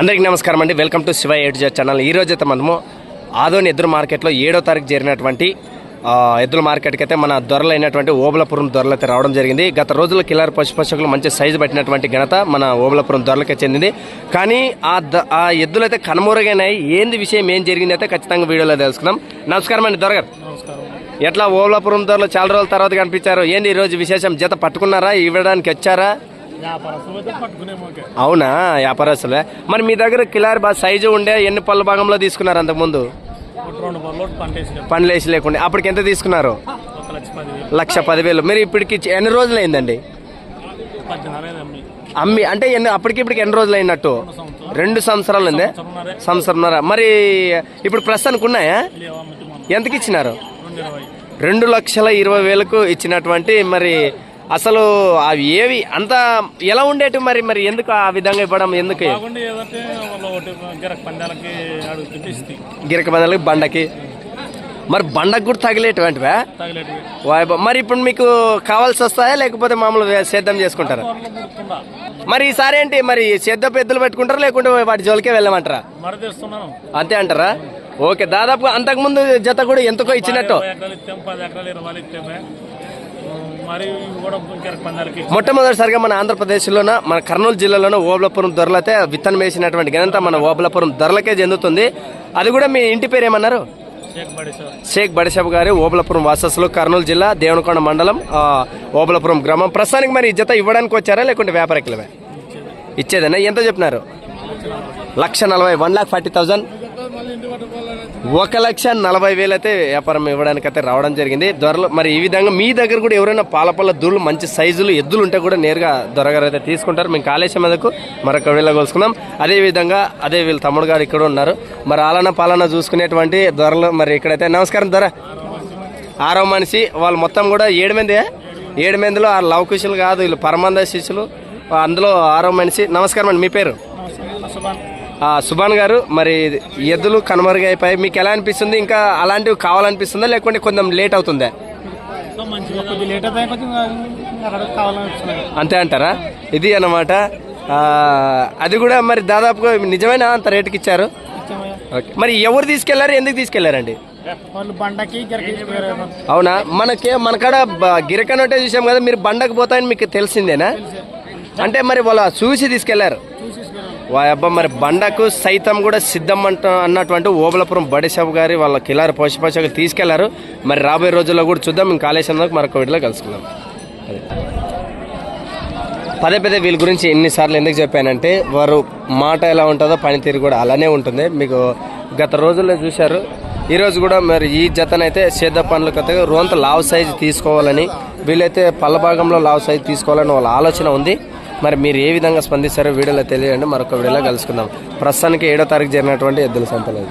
అందరికీ నమస్కారం అండి. Welcome to Shiva eight Z channel ఈ రోజు అయితే మనము ఆదోని ఎద్దుల మార్కెట్లో ఏడో తారీఖు జరిగినటువంటి ఎద్దుల మార్కెట్కి అయితే మన దొరలైనటువంటి ఓబలపురం దొరలు అయితే రావడం జరిగింది. గత రోజుల్లో కిలారి పశుపోషకులు మంచి సైజు పట్టినటువంటి ఘనత మన ఓబలపురం దొరలకే చెందింది. కానీ ఆ ద ఆ ఎద్దులు అయితే కనుమరుగైనాయి. ఏంది విషయం ఏం జరిగింది అయితే ఖచ్చితంగా వీడియోలో తెలుసుకుందాం. నమస్కారం అండి దొరగారు. ఎట్లా ఓబలపురం దొరలు చాలా రోజుల తర్వాత కనిపించారు? ఏంది ఈ రోజు విశేషం? జత పట్టుకున్నారా? ఇవ్వడానికి వచ్చారా? అవునా? వ్యాపారస్తులే? మరి మీ దగ్గర కిలారి బాగా సైజు ఉండే ఎన్ని పళ్ళ భాగంలో తీసుకున్నారు అంతకుముందు పనులు వేసి లేకుండా. అప్పటికి ఎంత తీసుకున్నారు? లక్ష పది వేలు లక్ష పదివేలు. మీరు ఇప్పటికి ఎన్ని రోజులు అయిందండి? అమ్మి. అంటే ఎన్ని అప్పటికి ఇప్పటికి ఎన్ని రోజులు అయినట్టు? రెండు సంవత్సరాలు. ఉంది? సంవత్సరంన్నరే మరి ఇప్పుడు ప్రస్తుతానికి ఉన్నాయా? ఎంతకి ఇచ్చినారు? రెండు లక్షల ఇరవై వేలకు ఇచ్చినటువంటి మరి అసలు అవి ఏవి అంత ఎలా ఉండేటి మరి మరి ఎందుకు ఆ విధంగా ఇవ్వడం ఎందుకు? గిరక పందాలకి బండకి. మరి బండకు కూడా తగిలేటువంటివా. మరి ఇప్పుడు మీకు కావాల్సి వస్తాయా లేకపోతే మామూలు సేద్యం చేసుకుంటారా? మరి ఈసారి ఏంటి మరి సేద్యం పెద్దలు పెట్టుకుంటారా లేకుంటే వాటి జోలికే వెళ్ళమంటారా? అంతే అంటారా? ఓకే దాదాపు అంతకుముందు జత కూడా ఎంతకో ఇచ్చినట్టు. మొట్టమొదటిసారిగా మన ఆంధ్రప్రదేశ్లోన మన కర్నూలు జిల్లాలోన ఓబలపురం దొరలతే విత్తనం వేసినటువంటి ఘనత మన ఓబలపురం దొరలకే చెందుతుంది. అది కూడా మీ ఇంటి పేరు ఏమన్నారు? షేక్ బడిషబ్ గారి ఓబలపురం వాసస్సులు కర్నూలు జిల్లా దేవనకొండ మండలం ఓబలపురం గ్రామం. ప్రస్తుతానికి మరి జత ఇవ్వడానికి వచ్చారా లేకుంటే వ్యాపారకులవే? ఇచ్చేది. ఇచ్చేదన్నా ఎంత చెప్పినారు లక్ష నలభై వన్ లాక్ ఫార్టీ థౌజండ్. ఒక లక్ష నలభై వేలు అయితే వ్యాపారం ఇవ్వడానికి అయితే రావడం జరిగింది. దొరలు మరి ఈ విధంగా మీ దగ్గర కూడా ఎవరైనా పాలపల్ల దూళ్ళు మంచి సైజులు ఎద్దులు ఉంటే కూడా నేరుగా దొరగారు అయితే తీసుకుంటారు. మేము కాళేశ్వరం మీదకు మరొక వేళ కోసుకుందాం అదే విధంగా అదే వీళ్ళ తమ్ముడు గారు ఇక్కడ ఉన్నారు. మరి ఆలన పాలన చూసుకునేటువంటి దొరలు మరి ఇక్కడైతే నమస్కారం దొర. ఆరో మనిషి వాళ్ళు మొత్తం కూడా ఏడు మంది? ఏడు మందిలో ఆ లవకుశులు కాదు వీళ్ళు పరమంద శిష్యులు. అందులో ఆరో మనిషి. నమస్కారం అండి మీ పేరు? సుభాన్ గారు మరి ఎద్దులు కనుమరుగైపోయి మీకు ఎలా అనిపిస్తుంది? ఇంకా అలాంటివి కావాలనిపిస్తుందా? లేకుంటే కొంచెం లేట్ అవుతుందా? అంతే అంటారా? ఇది అన్నమాట. అది కూడా మరి దాదాపుగా నిజమైన? అంత రేటుకి ఇచ్చారు? ఓకే. మరి ఎవరు తీసుకెళ్ళారు? ఎందుకు తీసుకెళ్ళారండి? అవునా? మనకే మనకాడ బ- గిరకన్ ఒకటే చూసాం కదా. మీరు బండకు పోతాయని మీకు తెలిసిందేనా? అంటే మరి వాళ్ళ చూసి తీసుకెళ్ళారు. అబ్బా మరి బండకు సైతం కూడా సిద్ధం అంట అన్నటువంటి ఓబలపురం బడిసాబు గారి వాళ్ళ కిలారి పోషపోషకు తీసుకెళ్ళారు. మరి రాబోయే రోజుల్లో కూడా చూద్దాం. మేము కాళేశ్వరంలో మరొక వీటిలో కలుసుకుందాం. అదే. పదే పదే వీళ్ళ గురించి ఎన్నిసార్లు ఎందుకు చెప్పానంటే వారు మాట ఎలా ఉంటుందో పనితీరు కూడా అలానే ఉంటుంది. మీకు గత రోజుల్లో చూశారు. ఈరోజు కూడా మరి ఈ జతనైతే సేద పనులు కొత్తగా రోంత లావ్ సైజు తీసుకోవాలని వీళ్ళైతే పళ్ళ భాగంలో లావ్ సైజు తీసుకోవాలని వాళ్ళ ఆలోచన ఉంది. మరి మీరు ఏ విధంగా స్పందిస్తారో వీడియోలో తెలియండి మరొక వీడియోలో కలుసుకుందాం. ప్రస్తుతానికి ఏడో తారీఖు జరిగినటువంటి ఎద్దుల సంతలో.